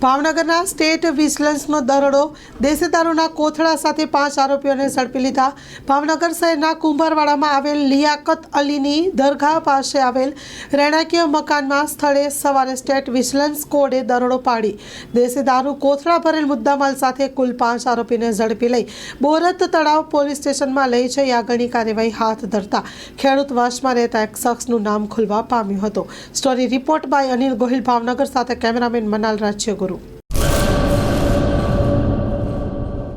ભાવનગરના સ્ટેટ વિજિલન્સનો દરોડો દેશેદારોના કોથળા સાથે પાંચ આરોપીઓને ઝડપી લીધા. ભાવનગર શહેરના કુંભારવાડામાં આવેલ લિયાકત અલીની દરગાહ પાસે આવેલ રહેણાંકીય મકાનમાં સ્થળે સવારે સ્ટેટ વિજિલન્સ કોડે દરોડો પાડી. દેશેદારો કોથળા ભરેલ મુદ્દામાલ સાથે કુલ પાંચ આરોપીને ઝડપી લઈ બોરત તળાવ પોલીસ સ્ટેશનમાં લઈ જઈ આગળની કાર્યવાહી હાથ ધરતા ખેડૂત વાસમાં રહેતા એક શખ્સનું નામ ખુલવા પામ્યું હતું. Story report by Anil Gohil, Bhavnagar સાથે કેમેરામેન મનાલ રાજ્યગુરુ.